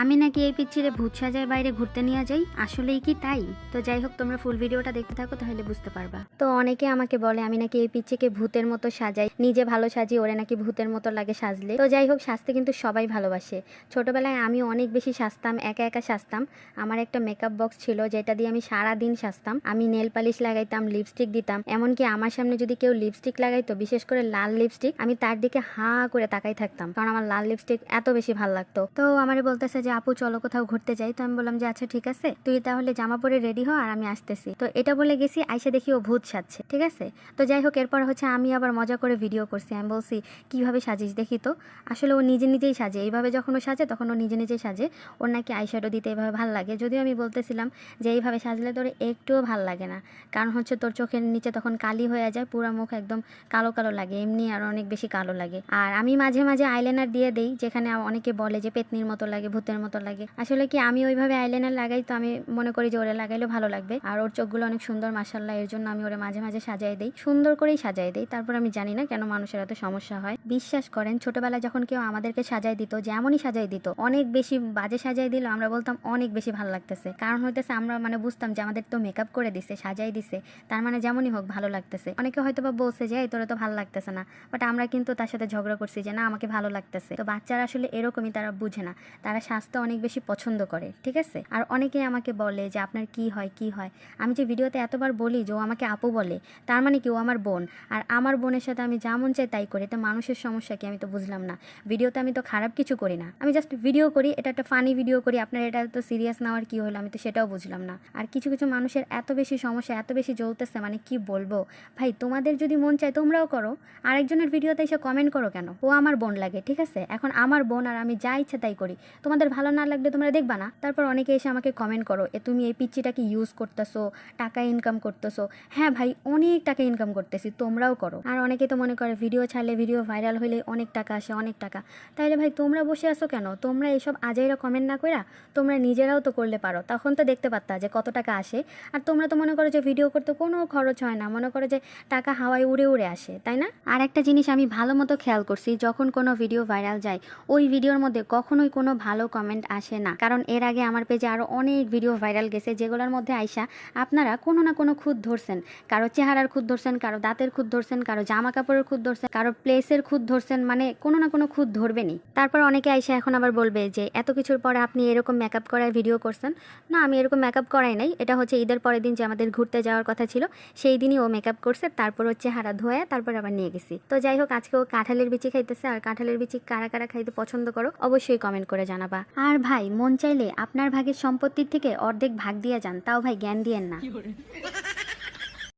আমি নাকি এই পিচ্ছিরে ভূত সাজায় বাইরে ঘুরতে নিয়ে যাই? আসলেই কি তাই? তো যাই হোক, তোমরা ফুল ভিডিওটা দেখতে থাকো, তাহলে বুঝতে পারবা। তো অনেকে আমাকে বলে, আমি নাকি এই পিচ্ছিকে ভূতের মতো সাজাই। নিজে ভালো সাজি, ওরে নাকি ভূতের মতো লাগে সাজলে। তো যাই হোক সাজতে কিন্তু সবাই ভালোবাসে। ছোটবেলায় আমি অনেক বেশি সাজতাম, একা একা সাজতাম। আমার একটা মেকআপ বক্স ছিল, যেটা দিয়ে আমি সারা দিন সাজতাম। আমি নেল পালিশ লাগাইতাম লিপস্টিক দিতাম। এমনকি আমার সামনে যদি কেউ লিপস্টিক লাগাইতো, বিশেষ করে লাল লিপস্টিক আমি তার দিকে হা করে তাকাই থাকতাম। কারণ আমার লাল লিপস্টিক এত বেশি ভালো লাগতো। তো আমার বলতেছে যে, আপু, চলো কোথাও ঘুরতে যাই। তো আমি বললাম যে আচ্ছা ঠিক আছে। তুই তাহলে জামা পরে রেডি হ, আর আমি আসতেছি। তো এটা বলে গেছি, আইসা দেখি ও ভূত সাজছে, ঠিক আছে? তো যাই হোক, এরপর হচ্ছে আমি আবার মজা করে ভিডিও করছি। আমি বলছি, কীভাবে সাজিস দেখি তো? আসলে ও নিজে নিজেই সাজে। এইভাবে যখন ও সাজে, তখন ও নিজে নিজেই সাজে। ওর নাকি আইশ্যাডো দিতে এইভাবে ভালো লাগে। যদিও আমি বলতেছিলাম যে, এইভাবে সাজলে তোর একটুও ভালো লাগে না। কারণ হচ্ছে তোর চোখের নিচে তখন কালি হয়ে যায়, পুরো মুখ একদম কালো কালো লাগে, এমনি আর অনেক বেশি কালো লাগে। আর আমি মাঝে মাঝে আইলাইনার দিয়ে দেই, যেখানে অনেকে বলে যে, পেতনির মতো লাগে, ভূতের মতো লাগে। আসলে কি আমি ওইভাবে আইলাইনার লাগাই তো আমি মনে করি যে ওরে লাগাইলে ভালো লাগবে। আর ওর চোখগুলো অনেক সুন্দর মাসাল্লাহ এর জন্য আমি ওরে মাঝে মাঝে সাজাই দেই। সুন্দর করেই সাজাই দেই, তারপর আমি জানি না কেন মানুষের এত সমস্যা হয়। বিশ্বাস করেন, ছোটবেলায় যখন কেউ আমাদেরকে সাজাই দিত, যেমনই সাজাই দিত, অনেক বেশি বাজে সাজাই দিল, আমরা বলতাম অনেক বেশি ভালো লাগতেছে। কারণ হইতেছে আমরা মানে বুঝতাম যে আমাদের তো মেকআপ করে দিছে, সাজাই দিছে, তার মানে যেমনই হোক ভালো লাগতেছে। অনেকে হয়তো বা বলছে যে, এই তোরা তো ভালো লাগতেছে না। বাট আমরা কিন্তু তার সাথে ঝগড়া করছি যে, না, আমাকে ভালো লাগতেছে। তো বাচ্চারা আসলে এরকমই, তারা বুঝে না। তারা স্বাস্থ্য অনেক বেশি পছন্দ করে, ঠিক আছে? আর অনেকে আমাকে বলে যে, আপনার কি হয় কি হয়? আমি যে ভিডিওতে এতবার বলি যে, ও আমাকে আপু বলে, তার মানে কি ও আমার বোন? আর আমার বোনের সাথে আমি যা মন চাই তাই করি তো মানুষের সমস্যা কি আমি তো বুঝলাম না। ভিডিওতে আমি তো খারাপ কিছু করি না। আমি জাস্ট ভিডিও করি, এটা একটা ফানি ভিডিও করি, আপনার এটা তো সিরিয়াস নেওয়ার কি হলো আমি তো সেটাও বুঝলাম না। আর কিছু কিছু মানুষের এত বেশি সমস্যা, এত বেশি জ্বলতেছে মানে কি বলব? ভাই, তোমাদের যদি মন চায় তোমরাও করো। আরেকজনের ভিডিওতে এসে কমেন্ট করো কেন? ও আমার বোন লাগে, ঠিক আছে? এখন আমার বোন আর আমি যা ইচ্ছা তাই করি। তোমাদের ভালো না লাগলে তোমরা দেখবা না। তারপর অনেকে এসে আমাকে কমেন্ট করো এ তুমি এই পিচ্চিটাকে ইউজ করতেছো? টাকা ইনকাম করতেছো? হ্যাঁ ভাই, অনেক টাকা ইনকাম করতেছি, তোমরাও করো। আর অনেকে তো মনে করে ভিডিও ছাড়লে ভিডিও ভাইরাল হলে অনেক টাকা আসে, অনেক টাকা। তাইলে ভাই, তোমরা বসে আসো কেন? তোমরা এইসব আজাইরা কমেন্ট না কইরা তোমরা নিজেরাও তো করলে পারো। তখন তো দেখতে পারতা যে কত টাকা আসে। আর তোমরা তো মনে করো যে ভিডিও করতে কোনো খরচ হয় না। মনে করো যে টাকা হাওয়ায় উড়ে উড়ে আসে, তাই না? আর একটা জিনিস আমি ভালো মতো খেয়াল করছি, যখন কোনো ভিডিও ভাইরাল যায়, ওই ভিডিওর মধ্যে কখনোই কোনো ভালো কমেন্ট আসে না। কারণ এর আগে আমার পেজে আরও অনেক ভিডিও ভাইরাল গেছে, যেগুলোর মধ্যে আইসা আপনারা কোনো না কোনো খুদ ধরছেন। কারও চেহারার খুদ ধরছেন, কারও দাঁতের খুদ ধরছেন, কারও জামা কাপড়ের খুদ ধরছেন, কারও প্লেসের খুদ ধরছেন মানে কোনো না কোনো খুদ ধরবেনি তারপর অনেকে আইসা এখন আবার বলবে যে, এত কিছুর পরে আপনি এরকম মেকআপ করার ভিডিও করছেন? না, আমি এরকম মেকআপ করাই নাই। এটা হচ্ছে ঈদের পরের দিন যে আমাদের ঘুরতে যাওয়ার কথা ছিল, সেই দিনই ও মেকআপ করছে, তারপর হচ্ছে হারা ধোয়া, তারপর আবার নিয়ে গেছি। তো যাই হোক, আজকে ও কাঁঠালের বিচি খাইতেছে, আর কাঁঠালের বিচি কারা কারা খাইতে পছন্দ করো, অবশ্যই কমেন্ট করে জানাবা। আর ভাই, মন চাইলে আপনার ভাগের সম্পত্তির থেকে অর্ধেক ভাগ দিয়ে যান, তাও ভাই জ্ঞান দিয়েন না।